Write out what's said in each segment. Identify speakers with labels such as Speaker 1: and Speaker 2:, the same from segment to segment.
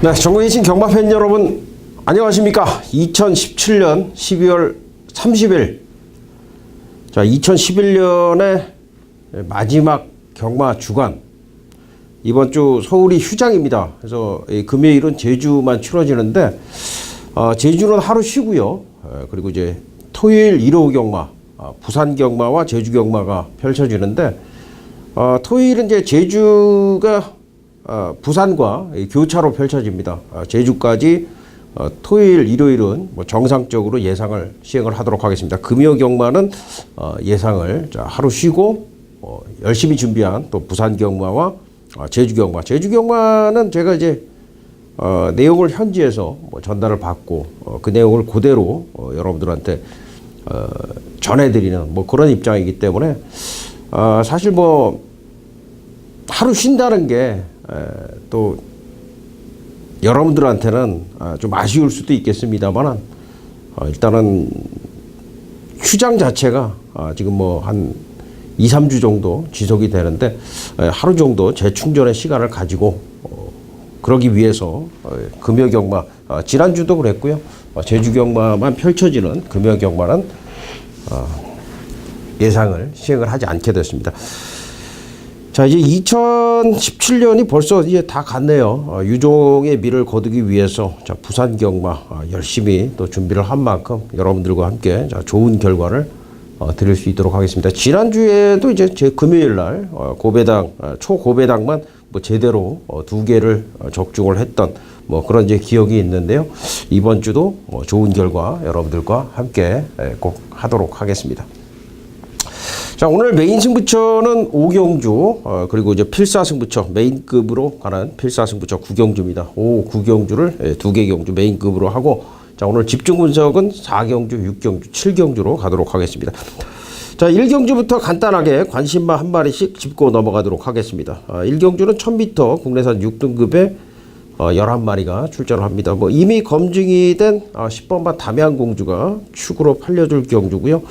Speaker 1: 네, 전국이신 경마팬 여러분 안녕하십니까? 2017년 12월 30일 자 2011년의 마지막 경마 주간 이번 주 서울이 휴장입니다. 그래서 이 금요일은 제주만 치러지는데 어, 제주는 하루 쉬고요. 어, 그리고 이제 토요일 1호 경마, 어, 부산 경마와 제주 경마가 펼쳐지는데 어, 토요일은 이제 제주가 어, 부산과 이 교차로 펼쳐집니다. 어, 제주까지 어, 토요일, 일요일은 뭐 정상적으로 예상을 시행을 하도록 하겠습니다. 금요 경마는 어, 예상을 자, 하루 쉬고 어, 열심히 준비한 또 부산 경마와 어, 제주 경마. 제주 경마는 제가 이제 어, 내용을 현지에서 뭐 전달을 받고 어, 그 내용을 그대로 어, 여러분들한테 어, 전해드리는 뭐 그런 입장이기 때문에 어, 사실 뭐 하루 쉰다는 게 또 여러분들한테는 아, 좀 아쉬울 수도 있겠습니다만 일단은 휴장 자체가 아, 지금 뭐 한 2, 3주 정도 지속이 되는데 에, 하루 정도 재충전의 시간을 가지고 어, 그러기 위해서 어, 금요 경마 아, 지난주도 그랬고요. 어, 제주 경마만 펼쳐지는 금요 경마는 어, 예상을 시행을 하지 않게 됐습니다. 자 이제 2017년이 벌써 이제 다 갔네요. 어, 유종의 미를 거두기 위해서 자 부산 경마 어, 열심히 또 준비를 한 만큼 여러분들과 함께 자, 좋은 결과를 어, 드릴 수 있도록 하겠습니다. 지난 주에도 이제 제 금요일 날 어, 고배당 어, 초고배당만 뭐 제대로 어, 두 개를 어, 적중을 했던 뭐 그런 이제 기억이 있는데요. 이번 주도 뭐 좋은 결과 여러분들과 함께 에, 꼭 하도록 하겠습니다. 자 오늘 메인 승부처는 오경주 어, 그리고 이제 필사 승부처 메인급으로 가는 필사 승부처 구경주입니다. 오 구경주를 예, 두개 경주 메인급으로 하고 자 오늘 집중 분석은 4경주, 6경주, 7경주로 가도록 하겠습니다. 자 1경주부터 간단하게 관심만 한 마리씩 짚고 넘어가도록 하겠습니다. 아, 1경주는 1000m 국내산 6등급에 어, 11마리가 출전을 합니다. 뭐 이미 검증이 된 어, 10번만 담양공주가 축으로 팔려줄 경주고요.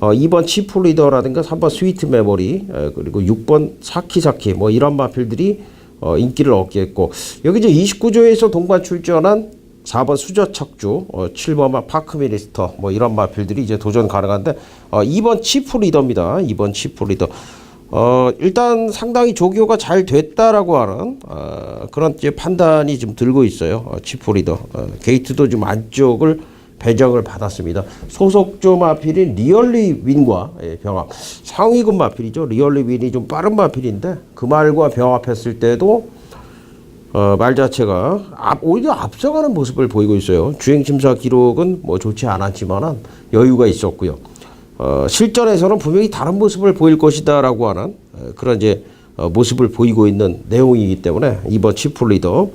Speaker 1: 어, 2번 치프리더라든가 3번 스위트 메모리 에, 그리고 6번 사키사키 뭐 이런 마필들이 어, 인기를 얻게 했고 여기 이제 29조에서 동반 출전한 4번 수저 척주, 어, 7번 파크 미니스터 뭐 이런 마필들이 이제 도전 가능한데 어, 2번 치프 리더입니다. 2번 치프 리더. 어, 일단 상당히 조교가 잘 됐다라고 하는 어, 그런 이제 판단이 좀 들고 있어요. 어, 치프 리더. 어, 게이트도 좀 안쪽을 배정을 받았습니다. 소속조 마필인 리얼리 윈과 예, 병합. 상위급 마필이죠. 리얼리 윈이 좀 빠른 마필인데 그 말과 병합했을 때도 어, 말 자체가 앞, 오히려 앞서가는 모습을 보이고 있어요. 주행 심사 기록은 뭐 좋지 않았지만은 여유가 있었고요. 어, 실전에서는 분명히 다른 모습을 보일 것이다라고 하는 어, 그런 이제 어, 모습을 보이고 있는 내용이기 때문에 이번 치프 리더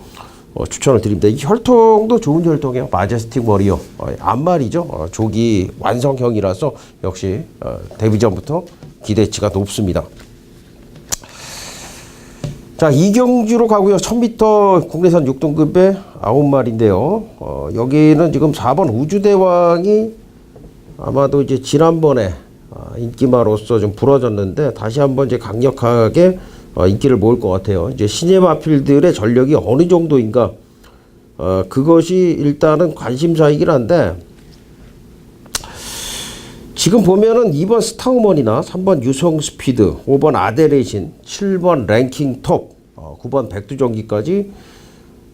Speaker 1: 어, 추천을 드립니다. 이 혈통도 좋은 혈통이에요. 마제스틱 머리요. 어, 앞말이죠. 어, 조기 완성형이라서 역시 어, 데뷔 전부터 기대치가 높습니다. 자, 이경주로 가고요. 1000m 국내산 6등급에 9마리인데요. 어, 여기는 지금 4번 우주대왕이 아마도 이제 지난번에 아, 인기마로서 좀 부러졌는데 다시 한번 이제 강력하게 어, 인기를 모을 것 같아요. 이제 시네마필들의 전력이 어느 정도인가 어, 그것이 일단은 관심사이긴 한데 지금 보면은 2번 스타우먼이나 3번 유성 스피드, 5번 아데레신, 7번 랭킹 톱, 어, 9번 백두전기까지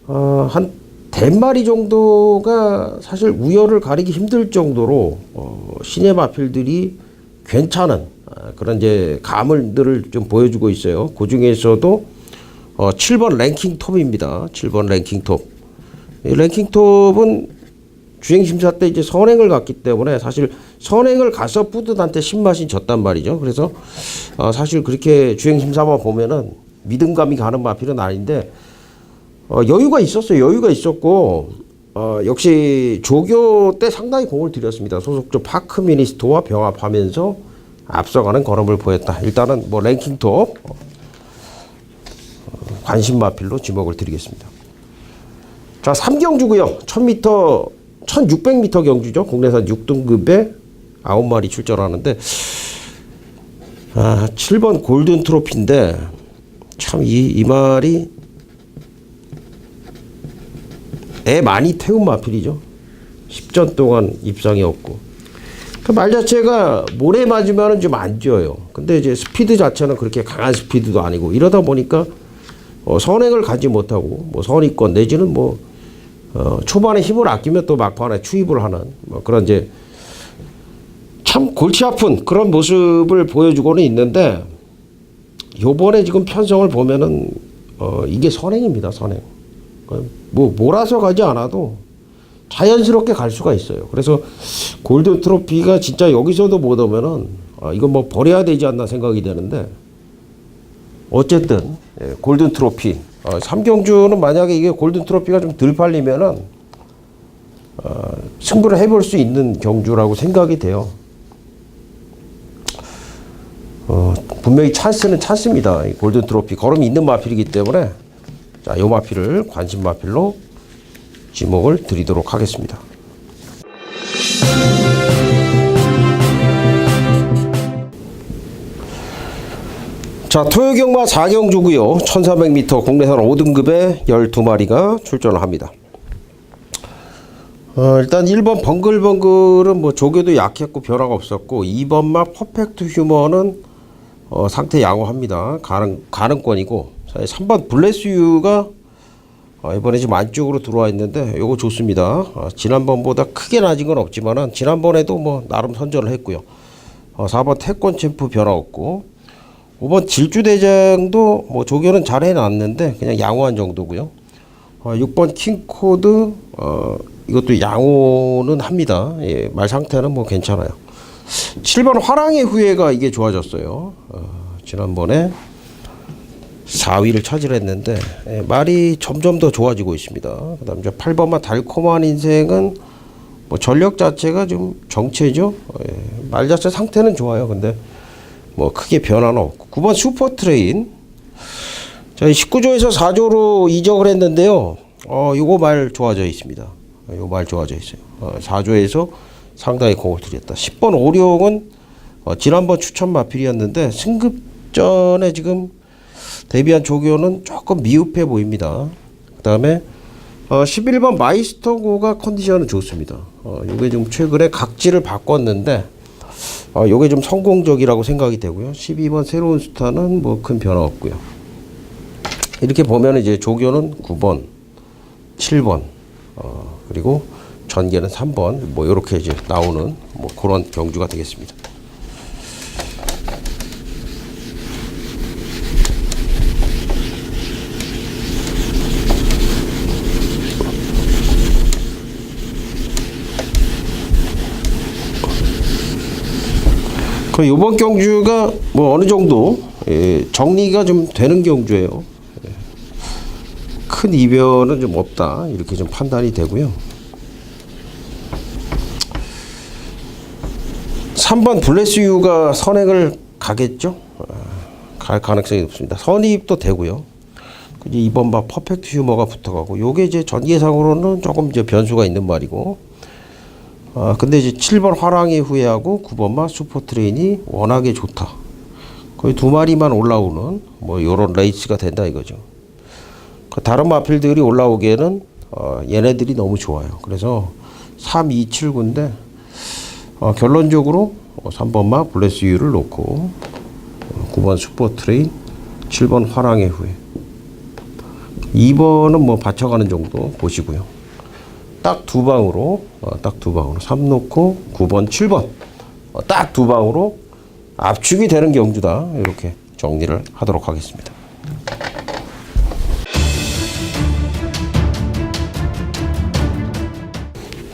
Speaker 1: 어, 한 대마리 정도가 사실 우열을 가리기 힘들 정도로 어, 시네마필들이 괜찮은 어, 그런 이제 감을들을 좀 보여주고 있어요. 그 중에서도 어, 7번 랭킹 톱입니다. 7번 랭킹 톱. 이 랭킹 톱은 주행 심사 때 이제 선행을 갔기 때문에 사실 선행을 가서 뿌듯한테 신맛이 졌단 말이죠. 그래서 어, 사실 그렇게 주행 심사만 보면은 믿음감이 가는 마필은 아닌데 어, 여유가 있었어요. 여유가 있었고 어, 역시 조교 때 상당히 공을 들였습니다. 소속조 파크 미니스토와 병합하면서 앞서가는 걸음을 보였다. 일단은 뭐 랭킹 톱 어, 관심 마필로 지목을 드리겠습니다. 자, 3경주고요. 1000m, 1600m 경주죠. 국내산 6등급에 9마리 출전하는데 아, 7번 골든 트로피인데 참 이 이 말이 애 많이 태운 마필이죠. 10전 동안 입상이 없고. 그 말 자체가 모래 맞으면 좀안 쪄요. 근데 이제 스피드 자체는 그렇게 강한 스피드도 아니고 이러다 보니까 어, 선행을 가지 못하고 뭐 선입권 내지는 뭐 어, 초반에 힘을 아끼면 또 막판에 추입을 하는 뭐 그런 이제 참 골치 아픈 그런 모습을 보여주고는 있는데 요번에 지금 편성을 보면은 어, 이게 선행입니다 선행 어, 뭐 몰아서 가지 않아도 자연스럽게 갈 수가 있어요. 그래서 골든 트로피가 진짜 여기서도 못 오면은 아, 이거 뭐 버려야 되지 않나 생각이 되는데 어쨌든 예, 골든 트로피. 어, 삼경주는 만약에 이게 골든 트로피가 좀 덜 팔리면은 어, 승부를 해볼 수 있는 경주라고 생각이 돼요. 어, 분명히 찬스는 찬스입니다. 이 골든 트로피. 걸음이 있는 마필이기 때문에 자, 요 마필을 관심 마필로 지목을 드리도록 하겠습니다. 자, 토요경마 4경주고요. 1400m 국내선 5등급에 12마리가 출전을 합니다. 어, 일단 1번 벙글벙글은 뭐 조교도 약했고 변화가 없었고 2번마 퍼펙트 휴머는 어, 상태 양호합니다. 가능, 가능권이고 3번 블레스유가 어, 이번에 지금 안쪽으로 들어와 있는데 요거 좋습니다. 어, 지난번보다 크게 낮은 건 없지만은 지난번에도 뭐 나름 선전을 했고요. 어, 4번 태권 챔프 변화 없고 5번 질주대장도 뭐 조교는 잘 해놨는데 그냥 양호한 정도고요. 어, 6번 킹코드 어, 이것도 양호는 합니다. 예, 말 상태는 뭐 괜찮아요. 7번 화랑의 후예가 이게 좋아졌어요. 어, 지난번에 4위를 차지했는데 예, 말이 점점 더 좋아지고 있습니다. 그다음 이제 8번만 달콤한 인생은 뭐 전력 자체가 좀 정체죠. 예, 말 자체 상태는 좋아요. 근데 뭐 크게 변화는 없고 9번 슈퍼 트레인 저희 19조에서 4조로 이적을 했는데요. 어, 요거 말 좋아져 있습니다. 어, 요말 좋아져 있어요. 어, 4조에서 상당히 공을 들였다. 10번 오룡은 어, 지난번 추천 마필이었는데 승급전에 지금 데뷔한 조교는 조금 미흡해 보입니다. 그 다음에 어, 11번 마이스터고가 컨디션은 좋습니다. 어, 요게 좀 최근에 각지를 바꿨는데 어, 요게 좀 성공적이라고 생각이 되고요. 12번 새로운 스타는 뭐 큰 변화 없고요. 이렇게 보면 이제 조교는 9번, 7번, 어, 그리고 전개는 3번, 뭐 이렇게 이제 나오는 뭐 그런 경주가 되겠습니다. 그 이번 경주가 뭐 어느 정도 예, 정리가 좀 되는 경주예요. 예. 큰 이변은 좀 없다 이렇게 좀 판단이 되고요. 3번 블레스유가 선행을 가겠죠? 아, 갈 가능성이 높습니다. 선입도 되고요. 이제 2번 바 퍼펙트 휴머가 붙어가고 요게 이제 전개상으로는 조금 이제 변수가 있는 말이고 아, 근데 이제 7번 화랑의 후예하고 9번마 슈퍼트레인이 워낙에 좋다. 거의 두 마리만 올라오는 뭐 요런 레이스가 된다 이거죠. 그 다른 마필들이 올라오기에는 어, 얘네들이 너무 좋아요. 그래서 3, 2, 7, 9인데 어, 결론적으로 어, 3번마 블레스 유를 놓고 어, 9번 슈퍼트레인, 7번 화랑의 후예. 2번은 뭐 받쳐가는 정도 보시고요. 딱 두 방으로 어, 딱두 방으로 3 놓고 9번 7번 어, 딱 두 방으로 압축이 되는 경주다 이렇게 정리를 하도록 하겠습니다.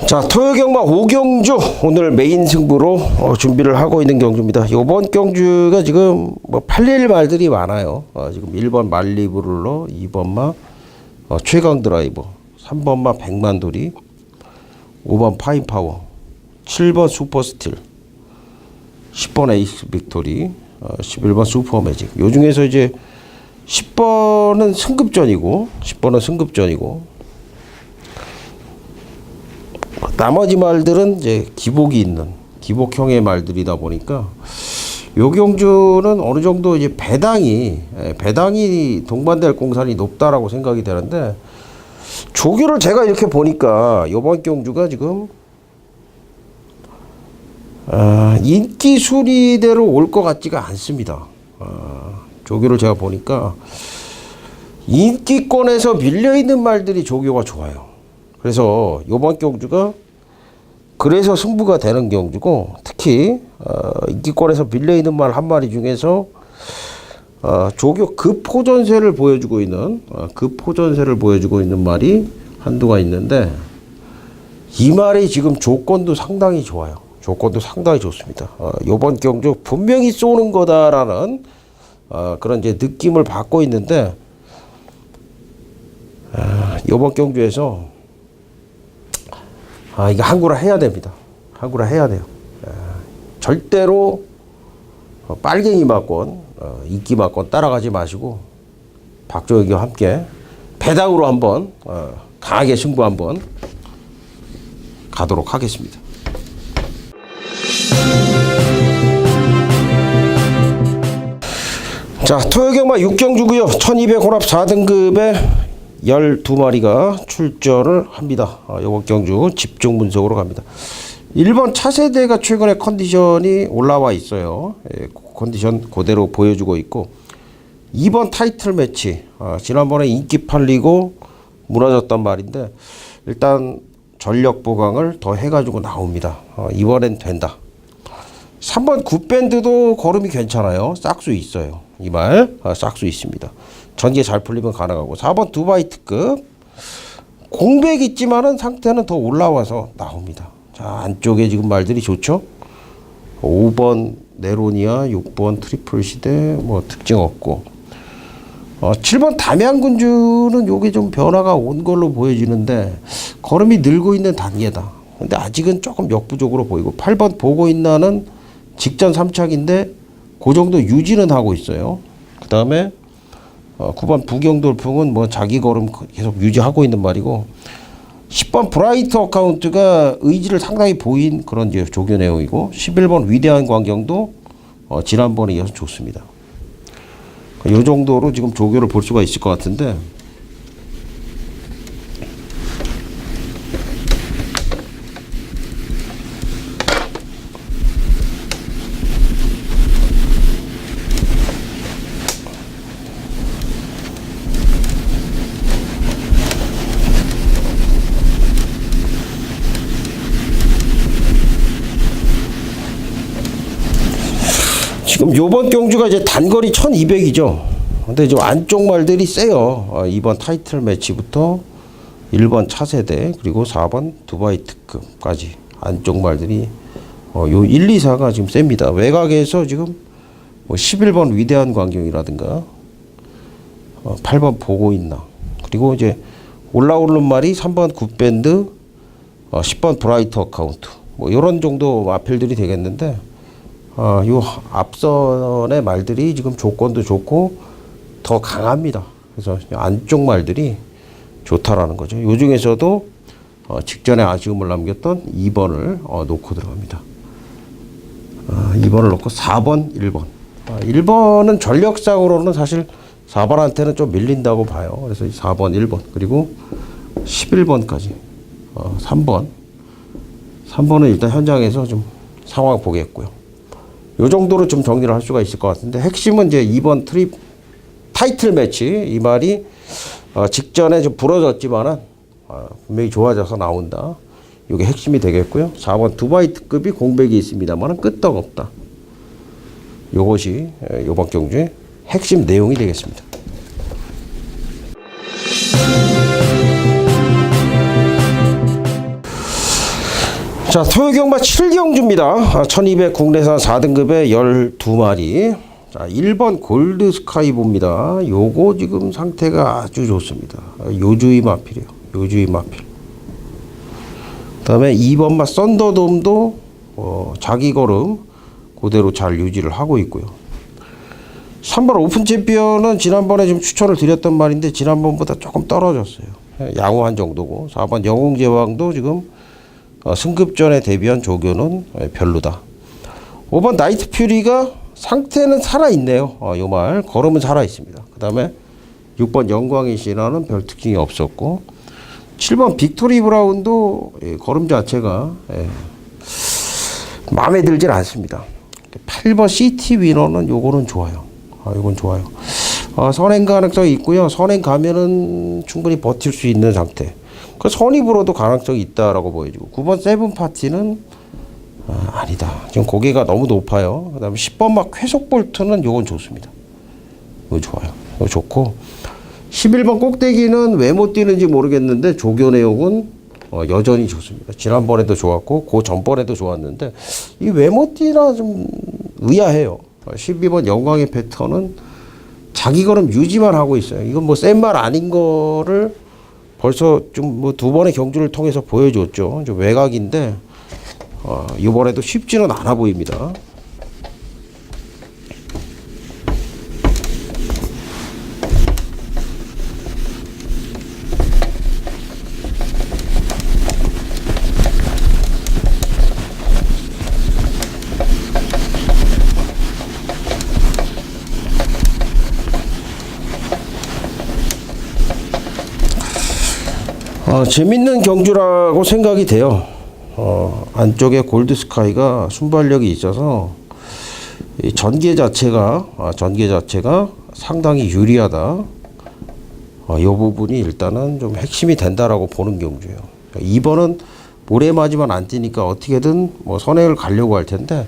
Speaker 1: 자 토요경마 5경주 오늘 메인 승부로 어, 준비를 하고 있는 경주입니다. 이번 경주가 지금 뭐 팔릴 말들이 많아요. 어, 지금 1번 말리브룰러, 2번마 어, 최강 드라이버, 3번마 백만돌이, 5번 파인파워, 7번 슈퍼스틸, 10번 에이스 빅토리, 어, 11번 슈퍼 매직. 요 중에서 이제 10번은 승급전이고, 10번은 승급전이고, 나머지 말들은 이제 기복이 있는 기복형의 말들이다 보니까 요 경주는 어느 정도 이제 배당이 예, 배당이 동반될 공산이 높다라고 생각이 되는데 조교를 제가 이렇게 보니까 요번 경주가 지금 아, 인기 순위대로 올 것 같지가 않습니다. 아, 조교를 제가 보니까 인기권에서 밀려 있는 말들이 조교가 좋아요. 그래서 요번 경주가 그래서 승부가 되는 경주고 특히 어, 인기권에서 밀려 있는 말 한 마리 중에서 어, 조교 급포전세를 보여주고 있는 어, 급포전세를 보여주고 있는 말이 한두가 있는데 이 말이 지금 조건도 상당히 좋아요. 조건도 상당히 좋습니다. 어, 이번 경주 분명히 쏘는 거다라는 어, 그런 이제 느낌을 받고 있는데 아, 이번 경주에서 아 이거 한구라 해야 됩니다. 한구라 해야 돼요. 아, 절대로 어, 빨갱이 막권, 어, 인기 막권 따라가지 마시고 박정희와 함께 배당으로 한번 어, 강하게 승부 한번 가도록 하겠습니다. 자, 토요경마 6경주고요. 1200 혼합 4등급에 12마리가 출전을 합니다. 아, 이번 경주 집중 분석으로 갑니다. 1번 차세대가 최근에 컨디션이 올라와 있어요. 예, 컨디션 그대로 보여주고 있고 2번 타이틀 매치 아, 지난번에 인기 팔리고 무너졌단 말인데 일단 전력 보강을 더 해가지고 나옵니다. 어, 이번엔 된다. 3번 굿밴드도 걸음이 괜찮아요. 싹수 있어요. 이 말 아, 싹수 있습니다. 전개 잘 풀리면 가능하고 4번 두바이트급 공백 있지만은 상태는 더 올라와서 나옵니다. 자 안쪽에 지금 말들이 좋죠. 5번 네로니아, 6번 트리플 시대 뭐 특징 없고 어, 7번 담양군주는 요게 좀 변화가 온 걸로 보여지는데 걸음이 늘고 있는 단계다. 근데 아직은 조금 역부족으로 보이고 8번 보고 있나는 직전 3착인데 그 정도 유지는 하고 있어요. 그 다음에 어, 9번 부경돌풍은 뭐 자기 걸음 계속 유지하고 있는 말이고 10번 브라이트 어카운트가 의지를 상당히 보인 그런 이제 조교 내용이고 11번 위대한 광경도 어, 지난번에 이어서 좋습니다. 이 정도로 지금 조교를 볼 수가 있을 것 같은데 지금 요번 경주가 이제 단거리 1200이죠. 근데 좀 안쪽 말들이 세요. 어, 2번 타이틀 매치부터 1번 차세대 그리고 4번 두바이 특급까지 안쪽 말들이 어, 요 1, 2, 4가 지금 셉니다. 외곽에서 지금 뭐 11번 위대한 광경이라든가 어, 8번 보고 있나 그리고 이제 올라오는 말이 3번 굿밴드 어, 10번 브라이트 어카운트 뭐 이런 정도 마필들이 되겠는데 어, 요 앞선의 말들이 지금 조건도 좋고 더 강합니다. 그래서 안쪽 말들이 좋다라는 거죠. 요 중에서도 어, 직전에 아쉬움을 남겼던 2번을 어, 놓고 들어갑니다. 어, 2번을 놓고 4번, 1번. 아, 1번은 전력상으로는 사실 4번한테는 좀 밀린다고 봐요. 그래서 4번, 1번 그리고 11번까지 어, 3번. 3번은 일단 현장에서 좀 상황 보겠고요. 요 정도로 좀 정리를 할 수가 있을 것 같은데 핵심은 이제 2번 트립 타이틀 매치 이 말이 어, 직전에 좀 부러졌지만은 어, 분명히 좋아져서 나온다. 이게 핵심이 되겠고요. 4번 두바이 특급이 공백이 있습니다만은 끄떡 없다. 요것이 에, 요번 경주의 핵심 내용이 되겠습니다. 자, 토요경마 7경주입니다. 1200 국내산 4등급에 12마리. 자, 1번 골드 스카이보입니다. 요거 지금 상태가 아주 좋습니다. 요주의 마필이에요. 요주의 마필. 그 다음에 2번 마 썬더돔도 어, 자기 걸음 그대로 잘 유지를 하고 있고요. 3번 오픈 챔피언은 지난번에 좀 추천을 드렸던 말인데 지난번보다 조금 떨어졌어요. 양호한 정도고 4번 영웅 제왕도 지금 어, 승급전에 대비한 조교는 예, 별로다. 5번 나이트 퓨리가 상태는 살아있네요. 어, 요말 걸음은 살아있습니다. 그 다음에 6번 영광의 신화는 별 특징이 없었고 7번 빅토리 브라운도 예, 걸음 자체가 예, 마음에 들질 않습니다. 8번 시티 위너는 요거는 좋아요. 아, 요건 좋아요. 어, 선행 가능성이 있고요. 선행 가면은 충분히 버틸 수 있는 상태. 그 선입으로도 가능성이 있다라고 보여지고 9번 세븐 파티는 아, 아니다. 지금 고개가 너무 높아요. 그다음에 10번 막 회속 볼트는 요건 좋습니다. 이거 좋아요. 이거 좋고 11번 꼭대기는 왜 못 뛰는지 모르겠는데 조견의욕은 어, 여전히 좋습니다. 지난번에도 좋았고 그 전번에도 좋았는데 이 왜 못 뛰나 좀 의아해요. 어, 12번 영광의 패턴은 자기 걸음 유지만 하고 있어요. 이건 뭐 센 말 아닌 거를 벌써 좀 뭐 두 번의 경주를 통해서 보여줬죠. 좀 외곽인데 어, 이번에도 쉽지는 않아 보입니다. 어, 재밌는 경주라고 생각이 돼요. 어, 안쪽에 골드 스카이가 순발력이 있어서 이 전개 자체가 아, 전개 자체가 상당히 유리하다. 어, 이 부분이 일단은 좀 핵심이 된다라고 보는 경주예요. 2번은 모래맞이만 안 뛰니까 어떻게든 뭐 선행을 가려고 할 텐데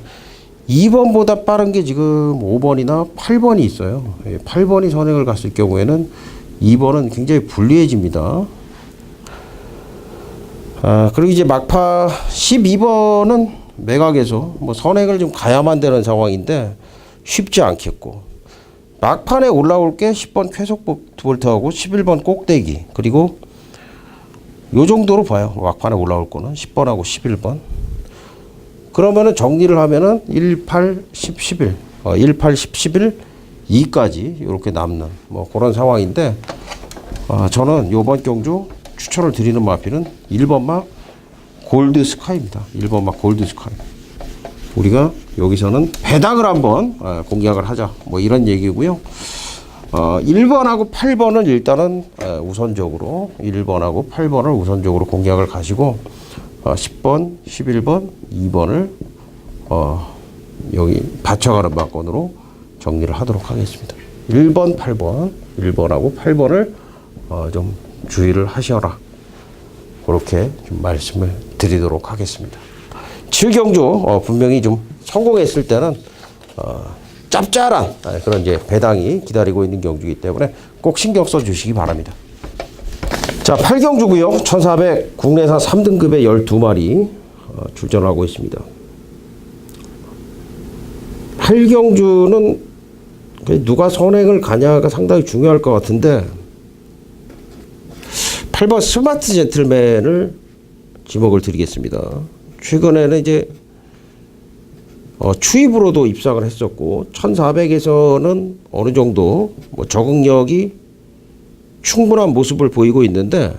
Speaker 1: 2번보다 빠른 게 지금 5번이나 8번이 있어요. 8번이 선행을 갔을 경우에는 2번은 굉장히 불리해집니다. 아, 그리고 이제 막파 12번은 매각에서 뭐 선행을 좀 가야만 되는 상황인데 쉽지 않겠고 막판에 올라올 게 10번 쾌속 볼트하고 11번 꼭대기 그리고 요 정도로 봐요. 막판에 올라올 거는 10번하고 11번. 그러면은 정리를 하면은 1, 8, 10, 11, 어, 1, 8, 10, 11, 2까지 이렇게 남는 뭐 그런 상황인데 아, 저는 요번 경주 추천을 드리는 마피는 1번 막 골드 스카이입니다. 1번 막 골드 스카이. 우리가 여기서는 배당을 한번 어, 공략을 하자. 뭐 이런 얘기고요. 어, 1번하고 8번은 일단은 어, 우선적으로 1번하고 8번을 우선적으로 공략을 가시고 어, 10번, 11번, 2번을 어, 여기 받쳐가는 방건으로 정리를 하도록 하겠습니다. 1번, 8번, 1번하고 8번을 어, 좀 주의를 하셔라. 그렇게 좀 말씀을 드리도록 하겠습니다. 7경주 어, 분명히 좀 성공했을 때는 어, 짭짤한 아, 그런 이제 배당이 기다리고 있는 경주이기 때문에 꼭 신경 써 주시기 바랍니다. 자, 8경주고요. 1400 국내산 3등급의 12마리 어, 출전하고 있습니다. 8경주는 누가 선행을 가냐가 상당히 중요할 것 같은데 8번 스마트 젠틀맨을 지목을 드리겠습니다. 최근에는 이제 어, 추입으로도 입상을 했었고 1400에서는 어느 정도 뭐 적응력이 충분한 모습을 보이고 있는데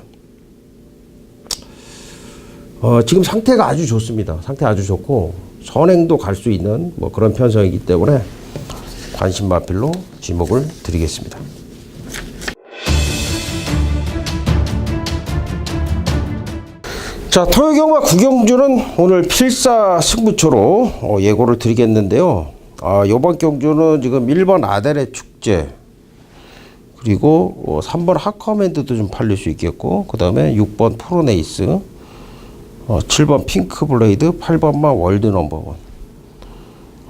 Speaker 1: 어, 지금 상태가 아주 좋습니다. 상태 아주 좋고 선행도 갈 수 있는 뭐 그런 편성이기 때문에 관심 마필로 지목을 드리겠습니다. 자, 토요경과 구경주는 오늘 필사 승부처로 어, 예고를 드리겠는데요. 아, 이번 경주는 지금 1번 아델의 축제, 그리고 어, 3번 하커맨드도 좀 팔릴 수 있겠고, 그 다음에 6번 프로네이스, 어, 7번 핑크 블레이드, 8번만 월드 넘버원,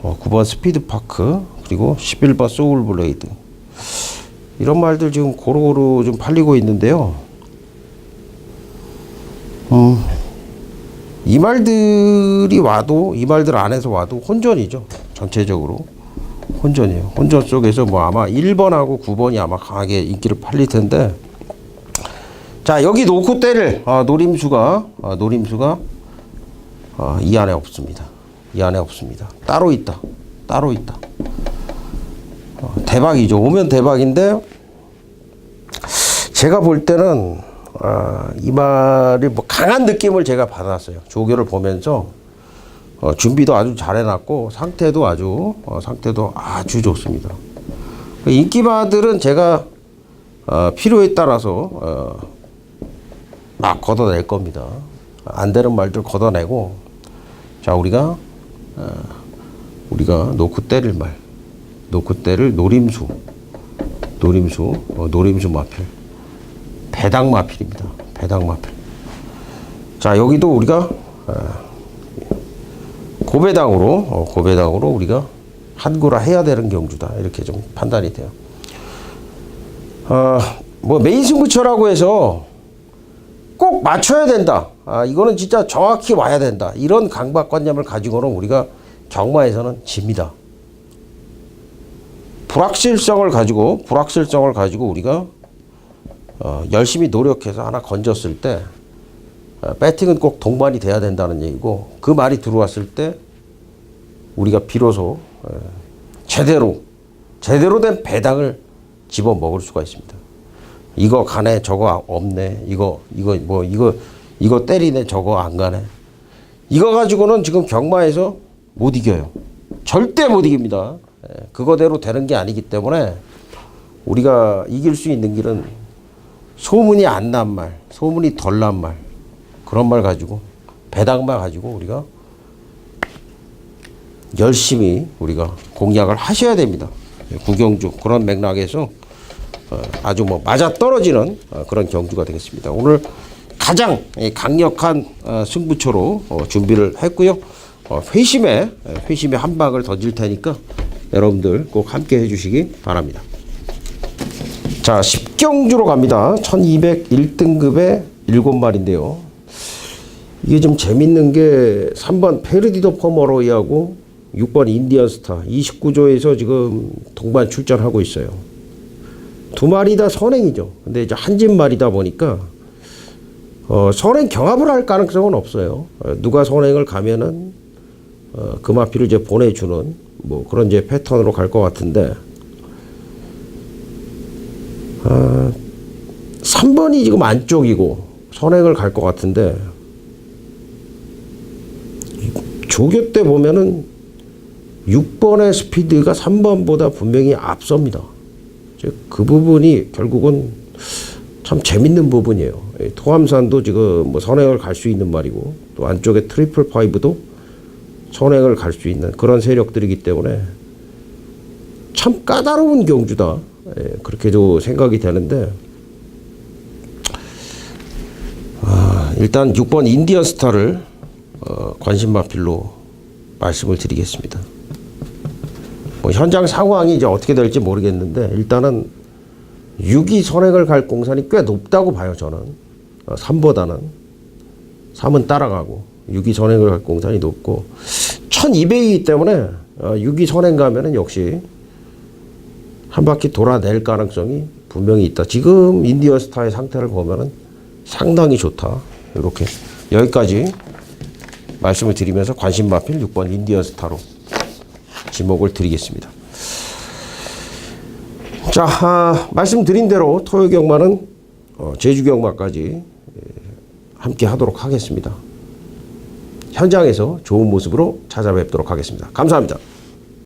Speaker 1: 어, 9번 스피드 파크, 그리고 11번 소울 블레이드. 이런 말들 지금 고루고루 좀 팔리고 있는데요. 음, 이 말들이 와도 이 말들 안에서 와도 혼전이죠. 전체적으로 혼전이에요. 혼전 속에서 뭐 아마 1번하고 9번이 아마 강하게 인기를 팔릴 텐데 자 여기 놓고 때를 아, 노림수가 아, 노림수가 아, 이 안에 없습니다. 이 안에 없습니다. 따로 있다. 따로 있다. 어, 대박이죠. 오면 대박인데 제가 볼 때는 아, 이 말이 뭐 강한 느낌을 제가 받았어요. 조교를 보면서 어, 준비도 아주 잘 해놨고 상태도 아주 어, 상태도 아주 좋습니다. 그 인기마들은 제가 어, 필요에 따라서 어, 막 걷어낼 겁니다. 안 되는 말들 걷어내고 자 우리가 어, 우리가 놓고 때릴 말 놓고 때릴 노림수 노림수 어, 노림수 마필 배당 마필입니다. 배당 마필. 자 여기도 우리가 어, 고배당으로 어, 고배당으로 우리가 한고라 해야 되는 경주다 이렇게 좀 판단이 돼요. 어, 뭐 메인 승부처라고 해서 꼭 맞춰야 된다. 아, 이거는 진짜 정확히 와야 된다. 이런 강박관념을 가지고는 우리가 경마에서는 집니다. 불확실성을 가지고 불확실성을 가지고 우리가 어, 열심히 노력해서 하나 건졌을 때 어, 배팅은 꼭 동반이 돼야 된다는 얘기고 그 말이 들어왔을 때 우리가 비로소 어, 제대로 제대로 된 배당을 집어 먹을 수가 있습니다. 이거 가네 저거 없네 이거 이거 뭐 이거 이거 때리네 저거 안 가네. 이거 가지고는 지금 경마에서 못 이겨요. 절대 못 이깁니다. 예, 그거대로 되는 게 아니기 때문에 우리가 이길 수 있는 길은 소문이 안 난 말 소문이 덜 난 말 그런 말 가지고 배당만 가지고 우리가 열심히 우리가 공략을 하셔야 됩니다 예, 구경주 그런 맥락에서 어, 아주 뭐 맞아 떨어지는 어, 그런 경주가 되겠습니다. 오늘 가장 이 강력한 어, 승부처로 어, 준비를 했고요. 어, 회심에 회심에 한 방을 던질 테니까 여러분들 꼭 함께 해주시기 바랍니다. 자, 10경주로 갑니다. 1201등급의 7마리인데요. 이게 좀 재밌는 게 3번 페르디도 포머로이하고 6번 인디언 스타 29조에서 지금 동반 출전하고 있어요. 두 마리 다 선행이죠. 근데 이제 한 집 말이다 보니까 어, 선행 경합을 할 가능성은 없어요. 어, 누가 선행을 가면은 어, 그 마피를 이제 보내주는 뭐 그런 이제 패턴으로 갈 것 같은데 아, 3번이 지금 안쪽이고 선행을 갈 것 같은데 조교 때 보면은 6번의 스피드가 3번보다 분명히 앞섭니다. 즉, 그 부분이 결국은 참 재밌는 부분이에요. 이 토함산도 지금 뭐 선행을 갈 수 있는 말이고 또 안쪽에 트리플 파이브도 선행을 갈 수 있는 그런 세력들이기 때문에 참 까다로운 경주다. 예, 그렇게도 생각이 되는데 일단 6번 인디언 스타를 어, 관심 마필로 말씀을 드리겠습니다. 뭐 현장 상황이 이제 어떻게 될지 모르겠는데 일단은 6위 선행을 갈 공산이 꽤 높다고 봐요 저는 어, 3보다는 3은 따라가고 6위 선행을 갈 공산이 높고 1200이기 때문에 어, 6위 선행 가면은 역시 한 바퀴 돌아낼 가능성이 분명히 있다. 지금 인디언 스타의 상태를 보면은 상당히 좋다. 이렇게 여기까지 말씀을 드리면서 관심 마필 6번 인디언 스타로 지목을 드리겠습니다. 자, 아, 말씀드린 대로 토요 경마는 어, 제주 경마까지 예, 함께 하도록 하겠습니다. 현장에서 좋은 모습으로 찾아뵙도록 하겠습니다. 감사합니다.